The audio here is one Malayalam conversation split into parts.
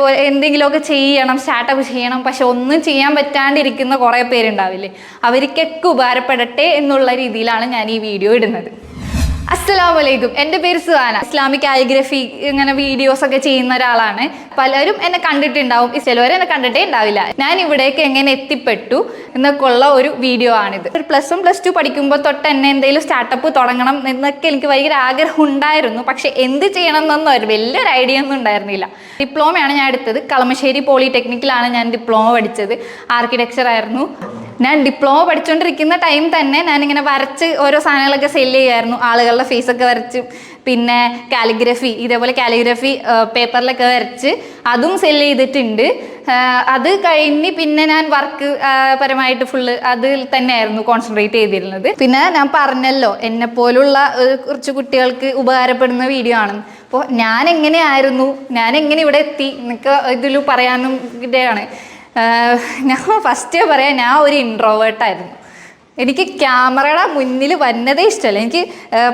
എന്തെങ്കിലുമൊക്കെ ചെയ്യണം സ്റ്റാർട്ടപ്പ് ചെയ്യണം പക്ഷെ ഒന്നും ചെയ്യാൻ പറ്റാണ്ടിരിക്കുന്ന കുറേ പേരുണ്ടാവില്ലേ? അവർക്കൊക്കെ ഉപകാരപ്പെടട്ടെ എന്നുള്ള രീതിയിലാണ് ഞാൻ ഈ വീഡിയോ ഇടുന്നത്. അസ്സലാമു അലൈക്കും എന്റെ പേര് സുഹാന. ഇസ്ലാമിക് കാലിഗ്രഫി ഇങ്ങനെ വീഡിയോസ് ഒക്കെ ചെയ്യുന്ന ഒരാളാണ്. പലരും എന്നെ കണ്ടിട്ടുണ്ടാവും. ചിലവരെ എന്നെ കണ്ടിട്ടേ ഉണ്ടാവില്ല. ഞാൻ ഇവിടേക്ക് എങ്ങനെ എത്തിപ്പെട്ടു എന്നൊക്കെ ഉള്ള ഒരു വീഡിയോ ആണിത്. ഒരു പ്ലസ് വൺ പ്ലസ് ടു പഠിക്കുമ്പോൾ തൊട്ട് എന്നെ എന്തെങ്കിലും സ്റ്റാർട്ടപ്പ് തുടങ്ങണം എന്നൊക്കെ എനിക്ക് ഭയങ്കര ആഗ്രഹം ഉണ്ടായിരുന്നു. പക്ഷെ എന്ത് ചെയ്യണം എന്നൊന്നും ഒരു വലിയൊരു ഐഡിയ ഒന്നും ഉണ്ടായിരുന്നില്ല. ഡിപ്ലോമയാണ് ഞാൻ എടുത്തത്. കളമശ്ശേരി പോളിടെക്നിക്കിലാണ് ഞാൻ ഡിപ്ലോമ പഠിച്ചത്. ആർക്കിടെക്ചർ ആയിരുന്നു. ഞാൻ ഡിപ്ലോമ പഠിച്ചുകൊണ്ടിരിക്കുന്ന ടൈം തന്നെ ഞാനിങ്ങനെ വരച്ച് ഓരോ സാധനങ്ങളൊക്കെ സെല്ല് ചെയ്യുമായിരുന്നു ആളുകളുടെ ഫേസൊക്കെ വരച്ച് പിന്നെ കാലിഗ്രഫി ഇതേപോലെ കാലിഗ്രഫി പേപ്പറിലൊക്കെ വരച്ച് അതും സെല്ല് ചെയ്തിട്ടുണ്ട്. അത് കഴിഞ്ഞ് പിന്നെ ഞാൻ വർക്ക് പരമായിട്ട് ഫുള്ള് അതിൽ തന്നെയായിരുന്നു കോൺസെൻട്രേറ്റ് ചെയ്തിരുന്നത്. പിന്നെ ഞാൻ പറഞ്ഞല്ലോ എന്നെ പോലുള്ള കുറച്ച് കുട്ടികൾക്ക് ഉപകാരപ്പെടുന്ന വീഡിയോ ആണ്. അപ്പോൾ ഞാൻ എങ്ങനെയായിരുന്നു ഞാൻ എങ്ങനെ ഇവിടെ എത്തി? എന്നൊക്കെ ഇതിൽ പറയാനും ഇതാണ് ഞാൻ ഫസ്റ്റ് പറയാം ഞാൻ ഒരു ഇൻട്രോവേർട്ടായിരുന്നു എനിക്ക് ക്യാമറയുടെ മുന്നിൽ വന്നതേ ഇഷ്ടമല്ല. എനിക്ക്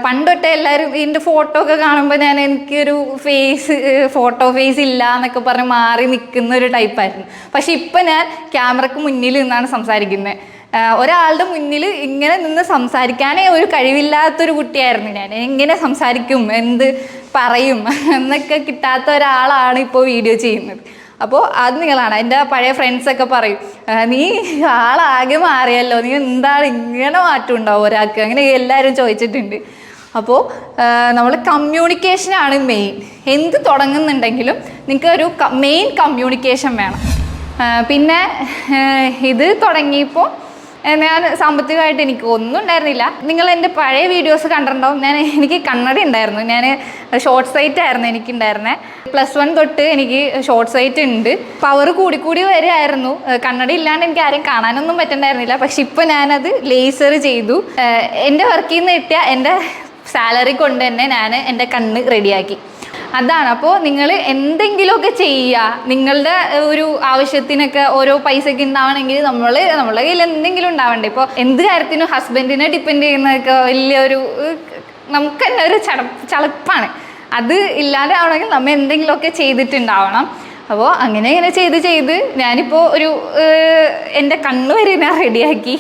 പണ്ടൊട്ടേ എല്ലാവരും ഇതിന്റെ ഫോട്ടോ ഒക്കെ കാണുമ്പോൾ ഞാൻ എനിക്കൊരു ഫേസ് ഫോട്ടോ ഫേസ് ഇല്ല എന്നൊക്കെ പറഞ്ഞ് മാറി നിൽക്കുന്ന ഒരു ടൈപ്പായിരുന്നു പക്ഷെ ഇപ്പം ഞാൻ ക്യാമറയ്ക്ക് മുന്നിൽ നിന്നാണ് സംസാരിക്കുന്നത് ഒരാളുടെ മുന്നിൽ ഇങ്ങനെ നിന്ന് സംസാരിക്കാനേ ഒരു കഴിവില്ലാത്തൊരു കുട്ടിയായിരുന്നു ഞാൻ. എങ്ങനെ സംസാരിക്കും എന്ത് പറയും എന്നൊക്കെ കിട്ടാത്ത ഒരാളാണ് ഇപ്പോൾ വീഡിയോ ചെയ്യുന്നത്. അപ്പോൾ അത് നിങ്ങളാണ്. എന്റെ പഴയ ഫ്രണ്ട്സൊക്കെ പറയും "ആ, നീ ആളാകെ മാറിയല്ലോ. നീ എന്താണ് ഇങ്ങനെ മാറ്റം ഉണ്ടാവും ഒരാൾക്ക്? അങ്ങനെ എല്ലാവരും ചോദിച്ചിട്ടുണ്ട്. അപ്പോൾ നമ്മൾ കമ്മ്യൂണിക്കേഷനാണ് മെയിൻ എന്ത് തുടങ്ങുന്നുണ്ടെങ്കിലും നിങ്ങൾക്ക് ഒരു മെയിൻ കമ്മ്യൂണിക്കേഷൻ വേണം. പിന്നെ ഇത് തുടങ്ങിയപ്പോൾ ഞാൻ സാമ്പത്തികമായിട്ട് എനിക്ക് ഒന്നും ഉണ്ടായിരുന്നില്ല. നിങ്ങൾ എന്റെ പഴയ വീഡിയോസ് കണ്ടിട്ടുണ്ടാവും. ഞാൻ എനിക്ക് കണ്ണട ഉണ്ടായിരുന്നു. ഞാൻ ഷോർട്ട് സൈറ്റ് ആയിരുന്നു എനിക്കുണ്ടായിരുന്നത് പ്ലസ് വൺ തൊട്ട് എനിക്ക് ഷോർട്ട് സൈറ്റ് ഉണ്ട്. പവർ കൂടിക്കൂടി വരെയായിരുന്നു കണ്ണട ഇല്ലാണ്ട് എനിക്ക് ആരെയും കാണാനൊന്നും പറ്റണ്ടായിരുന്നില്ല. പക്ഷെ ഇപ്പോൾ ഞാനത് ലേസർ ചെയ്തു. എന്റെ വർക്കിൽ നിന്ന് കിട്ടിയ എന്റെ സാലറി കൊണ്ട് തന്നെ ഞാൻ എന്റെ കണ്ണ് റെഡിയാക്കി അതാണ്. അപ്പോൾ നിങ്ങൾ എന്തെങ്കിലുമൊക്കെ ചെയ്യുക. നിങ്ങളുടെ ഒരു ആവശ്യത്തിനൊക്കെ ഓരോ പൈസയ്ക്ക് ഉണ്ടാവണമെങ്കിൽ നമ്മൾ നമ്മളെ കയ്യിൽ എന്തെങ്കിലും ഉണ്ടാവണ്ടേ. ഇപ്പോൾ എന്ത് കാര്യത്തിനും ഹസ്ബൻഡിനെ ഡിപ്പെൻഡ് ചെയ്യുന്നതൊക്കെ വലിയൊരു നമുക്ക് തന്നെ ഒരു ചട ചളപ്പാണ്. അത് ഇല്ലാതെ ആവണമെങ്കിൽ നമ്മൾ എന്തെങ്കിലുമൊക്കെ ചെയ്തിട്ടുണ്ടാവണം. അപ്പോൾ അങ്ങനെ ഇങ്ങനെ ചെയ്ത് ചെയ്ത് ഞാനിപ്പോൾ ഒരു എന്റെ കണ്ണ് വരെ ഞാൻ റെഡിയാക്കി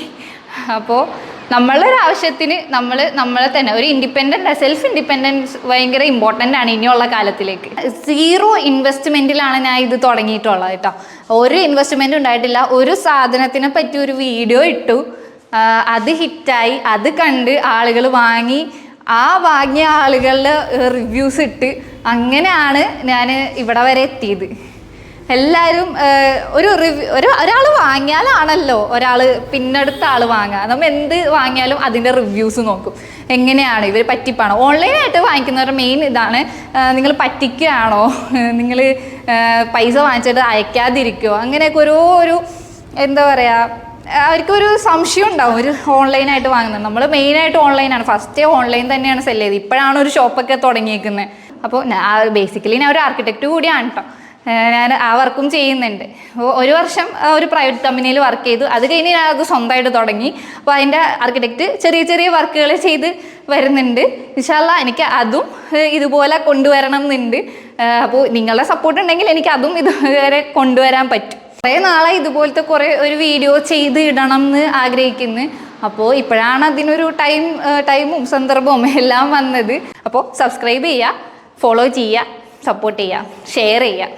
അപ്പോൾ നമ്മളുടെ ഒരു ആവശ്യത്തിന് നമ്മൾ നമ്മളെ തന്നെ ഒരു ഇൻഡിപെൻഡന്റ് സെൽഫ് ഇൻഡിപെൻഡൻസ് ഭയങ്കര ഇമ്പോർട്ടന്റ് ആണ് ഇനിയുള്ള കാലത്തിലേക്ക്. സീറോ ഇൻവെസ്റ്റ്മെന്റിലാണ് ഞാൻ ഇത് തുടങ്ങിയിട്ടുള്ളത് കേട്ടോ. ഒരു ഇൻവെസ്റ്റ്മെന്റും ഉണ്ടായിട്ടില്ല ഒരു സാധനത്തിനെ പറ്റി ഒരു വീഡിയോ ഇട്ടു. അത് ഹിറ്റായി അത് കണ്ട് ആളുകൾ വാങ്ങി ആ വാങ്ങിയ ആളുകളുടെ റിവ്യൂസ് ഇട്ട് അങ്ങനെയാണ് ഞാൻ ഇവിടെ വരെ എത്തിയത്. എല്ലാവരും ഒരു റിവ്യൂ ഒരു ഒരാൾ വാങ്ങിയാലാണല്ലോ ഒരാൾ പിന്നടുത്ത ആൾ വാങ്ങുക നമ്മൾ എന്ത് വാങ്ങിയാലും അതിന്റെ റിവ്യൂസ് നോക്കും. എങ്ങനെയാണ് ഇവർ പറ്റിപ്പാണോ? ഓൺലൈനായിട്ട് വാങ്ങിക്കുന്നവരുടെ മെയിൻ ഇതാണ് നിങ്ങൾ പറ്റിക്കുകയാണോ? നിങ്ങൾ പൈസ വാങ്ങിച്ചിട്ട് അയക്കാതിരിക്കുമോ അങ്ങനെയൊക്കെ ഓരോ ഒരു എന്താ പറയുക അവർക്കൊരു സംശയം ഉണ്ടാവും ഒരു ഓൺലൈനായിട്ട് വാങ്ങുന്നത്. നമ്മൾ മെയിനായിട്ട് ഓൺലൈനാണ്. ഫസ്റ്റ് ഓൺലൈൻ തന്നെയാണ് സെല്ല് ചെയ്തത്. ഇപ്പോഴാണ് ഒരു ഷോപ്പൊക്കെ തുടങ്ങിയേക്കുന്നത് അപ്പോൾ ബേസിക്കലി ഞാൻ ഒരു ആർക്കിടെക്റ്റ് കൂടിയാണ് കേട്ടോ ഞാൻ ആ വർക്കും ചെയ്യുന്നുണ്ട്. ഒരു വർഷം ഒരു പ്രൈവറ്റ് കമ്പനിയിൽ വർക്ക് ചെയ്തു. അത് കഴിഞ്ഞ് ഞാൻ അത് സ്വന്തമായിട്ട് തുടങ്ങി. അപ്പോൾ അതിന്റെ ആർക്കിടെക്റ്റ് ചെറിയ ചെറിയ വർക്കുകൾ ചെയ്ത് വരുന്നുണ്ട്. ഇൻഷാല്ല എനിക്ക് അതും ഇതുപോലെ കൊണ്ടുവരണം എന്നുണ്ട് അപ്പോൾ നിങ്ങളുടെ സപ്പോർട്ട് ഉണ്ടെങ്കിൽ എനിക്ക് അതും ഇതുവരെ കൊണ്ടുവരാൻ പറ്റും. കുറേ നാളായി ഇതുപോലത്തെ കുറേ ഒരു വീഡിയോ ചെയ്ത് ഇടണം എന്ന് ആഗ്രഹിക്കുന്നു. അപ്പോൾ ഇപ്പോഴാണ് അതിനൊരു ടൈം ടൈമും സന്ദർഭവും എല്ലാം വന്നത്. അപ്പോൾ സബ്സ്ക്രൈബ് ചെയ്യുക ഫോളോ ചെയ്യുക സപ്പോർട്ട് ചെയ്യുക ഷെയർ ചെയ്യുക.